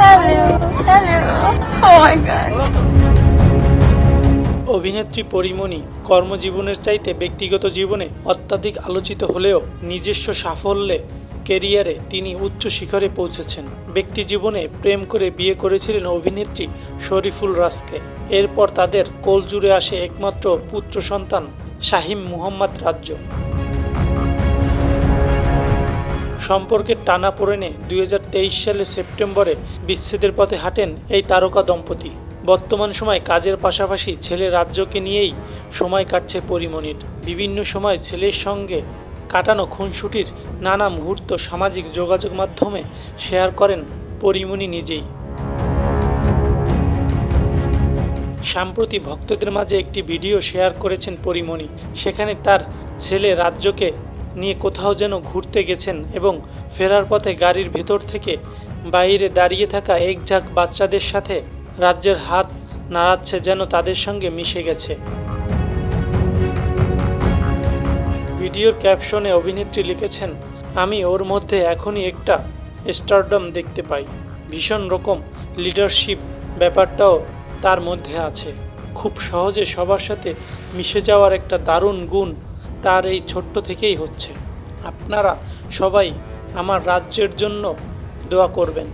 Oh. অভিনেত্রী পরিমণি কর্মজীবনের চাইতে ব্যক্তিগত জীবনে অত্যাধিক আলোচিত হলেও নিজস্ব সাফল্যে কেরিয়ারে তিনি উচ্চ শিখরে পৌঁছেছেন। ব্যক্তি জীবনে প্রেম করে বিয়ে করেছিলেন অভিনেত্রী শরীফুল রাজকে। এরপর তাদের কোলজুড়ে আসে একমাত্র পুত্র সন্তান শাহিম মুহাম্মদ রাজ্য। সম্পর্কের টানা পড়েনে দুই সালে সেপ্টেম্বরে বিচ্ছেদের পথে হাঁটেন এই তারকা দম্পতি। বর্তমান সময় কাজের পাশাপাশি ছেলে রাজ্যকে নিয়েই সময় কাটছে পরিমণির বিভিন্ন সময় ছেলের সঙ্গে কাটানো খুনসুটির নানা মুহূর্ত সামাজিক যোগাযোগ মাধ্যমে শেয়ার করেন পরিমণি নিজেই। সাম্প্রতি ভক্তদের মাঝে একটি ভিডিও শেয়ার করেছেন পরিমণি সেখানে তার ছেলে রাজ্যকে নিয়ে কোথাও যেন ঘুরতে গেছেন এবং ফেরার পথে গাড়ির ভেতর থেকে বাইরে দাঁড়িয়ে থাকা এক ঝাঁক বাচ্চাদের সাথে রাজ্যের হাত নাড়াচ্ছে যেন তাদের সঙ্গে মিশে গেছে। ভিডিওর ক্যাপশনে অভিনেত্রী লিখেছেন, আমি ওর মধ্যে এখনই একটা স্টারডম দেখতে পাই। ভীষণ রকম লিডারশিপ ব্যাপারটাও তার মধ্যে আছে। খুব সহজে সবার সাথে মিশে যাওয়ার একটা দারুণ গুণ তার এই ছোট্ট থেকেই হচ্ছে। আপনারা সবাই আমার রাজ্যের জন্য দোয়া করবেন।